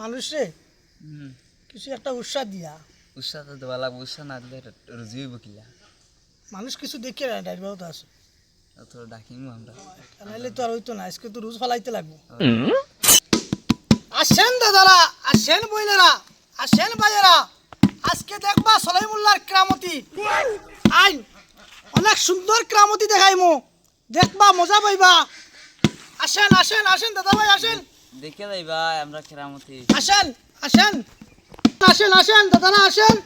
মানুষে কিছু একটা উৎসাহ দিয়া। উৎসাহ তো দেওয়া লাগবে উৎসাহ না দিলে রুজি হইব কিলা মানুষ কিছু দেখে না ডাইভাও তো আছে। অত ডাকিমু আমরা। নাহলে তো আর হইতো না আজকে তো রোজ ফলাইতে লাগবো। আসেন দাদারা আসেন বইলেরা আসেন ভাইয়েরা। আজকে দেখবা সলাইমুল্লার ক্রামতি। আইন অনেক সুন্দর ক্রামতি দেখাইমু। দেখবা মজা পাইবা। আসেন আসেন আসেন দাদা ভাই আসেন। দেখে যাই ভাই আমরা কেরামতি। আসেন আসেন। আসেন আসেন দাদারা আসেন।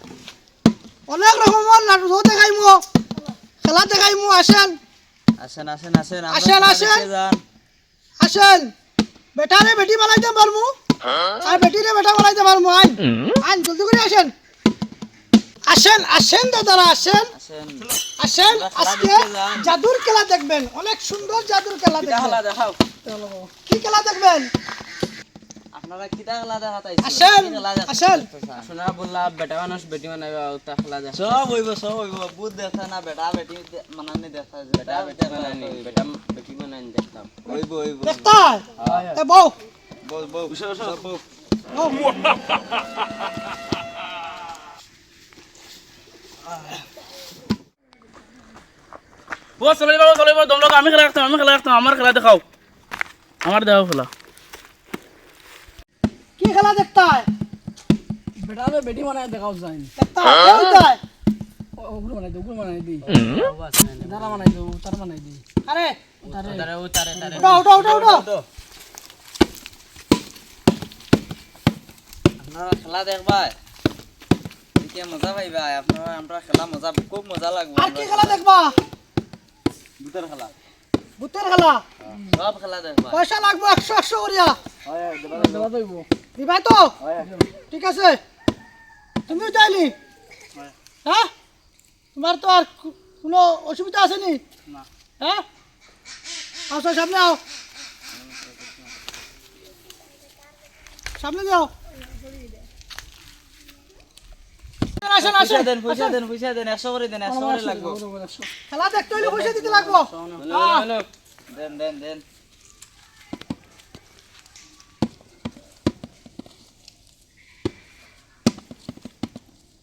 অনেক রকমের নাটক দেখাইমু। খেলা দেখাইমু আসেন। আসেন আসেন আসেন আসেন, আসেন। আসেন। বেটারে বেটি বানাইতে পারমু। আর বেটিরে বেটা বানাইতে পারমু আইন। আইন জলদি করে আসেন। আসেন আসেন দাদারা আসেন। আসেন। আজকে জাদুর খেলা দেখবেন। অনেক সুন্দর জাদুর খেলা দেখবেন। কি খেলা দেখবেন? আপনারা কিতা খেলা দেখাতে আসেন, আসেন। শোনা বললা বেটা মানুষ বেটি সব হইব সব হইব। বুধ দেখা না বেটা বেটি মানানি দেখা বেটা বেটা বানানি বেটা বেটি বানানি দেখতাম। হইব হইব। দেখতা এ বউ। বল বল সব বল বউ। ও চলে যাব চলে যাব। তোমরা আমি খেলা রাখতাম আমি খেলা রাখতাম আমার খেলা দেখাও। আমার দেখাও খেলা। কি খেলা দেখতা বেটা আমি বেটি বানাই দেখাও যাই দেখতা কে হইতায়? ওগুলো বানাই দিই ওগুলো বানাই দিই তারা বানাই দিই তারা বানাই দিই আরে তারে। তারে ও তারে তারে। উঠো উঠো উঠো উঠো। আপনারা খেলা দেখবা দেখে মজা পাইবা আপনারা আমরা খেলা মজা খুব মজা লাগবে। আর কি খেলা দেখবা? ভূতের খেলা। ভূতের খেলা। সব খেলা দেখবা পয়সা লাগবে একশো একশো করিয়া। দেওয়া দইব দিবাই তো ঠিক আছে। তুমিও চাইলি? হ্যাঁ? তোমার তো আর কোনো অসুবিধা আছে নি। হ্যাঁ? আসো সামনে আও। সামনে যাও। আসেন আসেন দেন পয়সা দেন পয়সা দেন একশো করে দেন একশো করে লাগবে। খেলা দেখতে হইলে পয়সা দিতে লাগবো। হ্যাঁ। দেন দেন।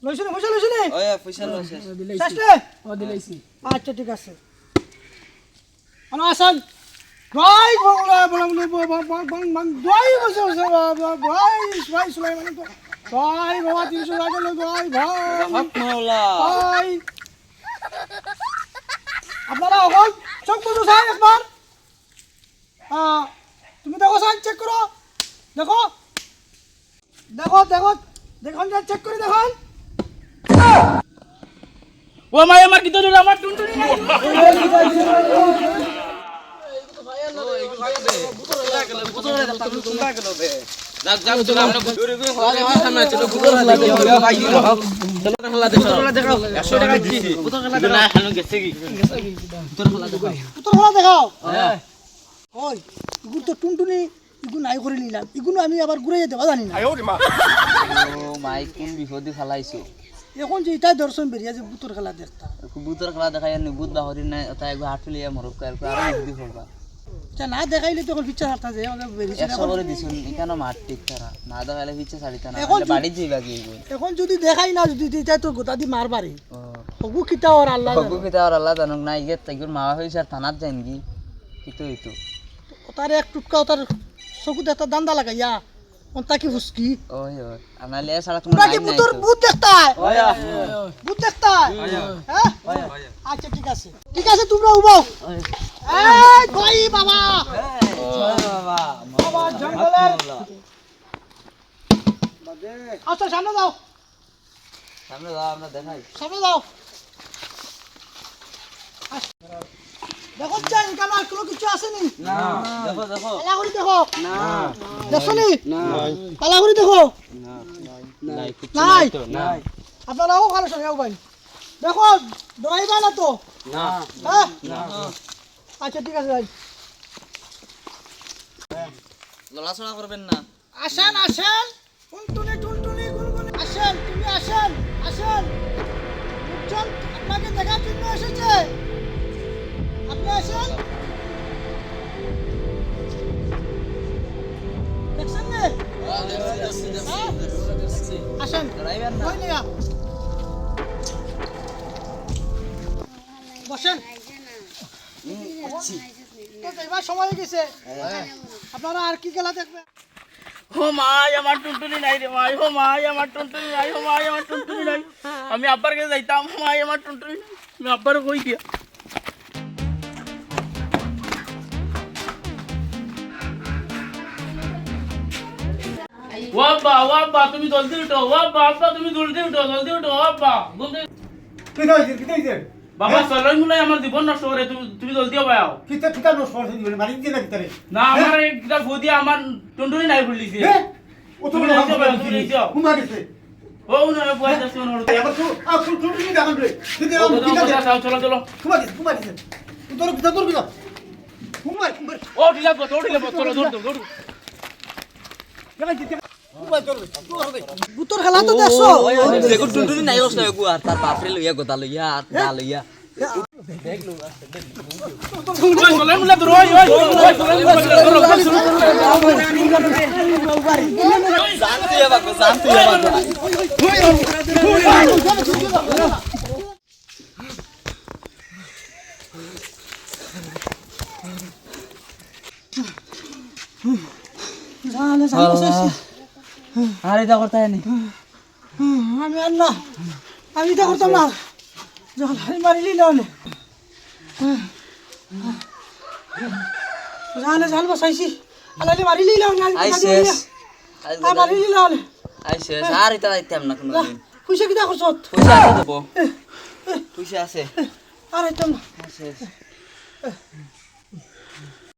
দেন লইছিনি পয়সা লইছিনি ওই পয়সা লইছে শেষে। ও দিলেইছি। আচ্ছা ঠিক আছে। ano আসান। ভাই বংলা বংলা বং বং বং ভাই বসে বসে ভাই ভাই সুলাইমান তো। ভাই বাবা তিনশো টাকা লো ভাই ভাই। হক মাওলা। ভাই। আপনারা অকল চোখ বুঝো স্যার একবার। তুমি দেখো স্যার চেক করো। দেখো। দেখো দেখো। দেখুন চেক করে দেখুন। ও মাই আমার কিতো জোরে আমার টুনটুনি নাই? যাক যাক চলো আমরা দূরে দূরে খেলা দেখার সামনে চলো বুতর খেলা দেখো ভাই চলো খেলা দেখো খেলা দেখাও 100 টাকা দিছি বুতর খেলা দেখো না হানু গেছে কি উত্তর খেলা দেখাও ওই ইগুন তো টুনটুনি ইগুন নাই করে নিলাম ইগুন আমি আবার ঘুরে যেতে জানি না ও মাই কোন বিপদে ফেলাইছো? এখন যে এটাই দর্শন বেরিয়ে যে বুতর খেলা দেখতাম। ভূতের খেলা দেখাই আর ভূত বাহরি নাই তাই একবার হাট ফেলিয়া মরক আর আরও বিপদি করবা যা না দেখাইলে তখন পিচ্ছা হারতা যে আমাকে বেরিয়েছে একশো করে দিছুন এখানে মাঠ ঠিক তারা না দেখাইলে পিছে ছাড়িতা না এখন বাড়ি যাইবা কি হইব? এখন যদি দেখাই না যদি দিতাই তো গোটা দি মার বাড়ি। ও। হবু কিতা ওর আল্লাহ। হগু কিতা আর আল্লাহ জানুক না ইগে তাইগুর মা হইছে আর থানাত যাইন কি কিতো হইতো তার এক টুটকা তার চকুত একটা দান্দা লাগাইয়া ওটা কি ফুসকি ওই ওই নাহলে এ ছাড়া তোমার তোমরা কি লাইন নাই বুতর তো। ভূত ভূত দেখতাই হ্যাঁ আচ্ছা ঠিক আছে ঠিক আছে তোমরা উবাও এই কই বাবা বাবা বাবা জঙ্গলের আচ্ছা সামনে যাও সামনে যাও আমরা দেখাই সামনে যাও। দেখো চাই এখানে আর কোনো কিছু আসেনি। না দেখো দেখো। পালা করে দেখো দেখছ নি পালা করে দেখো। নাই। আপনারাও ভালো ভাই। দেখো ডরাইবা না তো? হ্যাঁ? আচ্ছা ঠিক আছে ভাই। লড়াচড়া করবেন না। আসেন আসেন। দেখছেন না আসেন ডরাইবেন না ওই নিয়া বসেন তো যাইবার সময় হয়ে গেছে আপনারা আর কি খেলা দেখবেন ও মাই আমার টুনটুনি নাই রে মাই ও মাই আমার টুনটুনি নাই ও মাই আমার টুনটুনি নাই আমি আব্বার কাছে যাইতাম ও মাই আমার টুনটুনি নাই আমি আব্বার কই দিয়া ও আব্বা ও আব্বা তুমি জলদি উঠো ও আব্বা আব্বা তুমি জলদি উঠো জলদি উঠো ও আব্বা জলদি কিতা হইছে কিতা হইছে বাবা চলাই মুলাই আমার জীবন নষ্ট করে তুমি তুমি জলদি হবে আও। কিতা কিতা নষ্ট করছে দিবেন মারি দিতে না কিতারে না আমার এই কিটা ভুদি আমার টুনটুনি নাই খুলিছে হে ও তো তুমি না ভাই, তুমি যাইছো। কুমা গেছে। ও না বয় যাচ্ছে ওর আবার তো আ ফুল কি দেখান রে ও কিতা দে চলো চলো। কুমা গেছে কুমা গেছে। তোর কিতা তোর কিতা কুমা কুমা ও ঠিক আছে দৌড়ি লেবো চলো দৌড় দৌড় দেখা দিতে কুমা তোর তোর দে ভূতর খেলা তো দেখছ দেখো টুনটুনি নাই একো আর তার বাপরে লইয়া গোতা লইয়া আর দা লইয়া জানে জানে আর এটা করতে নি আমি আর না আমি এটা করতাম না। যখন হাই মারিলি না জানে জাল বসাইছি। আলালি মারিলি না আই শেষ। মারিলি না আই শেষ। আর এটা আইতাম না কোনো পয়সা কিটা করছ? পয়সা আছে দেবো পয়সা আছে। আর আইতাম না। শেষ।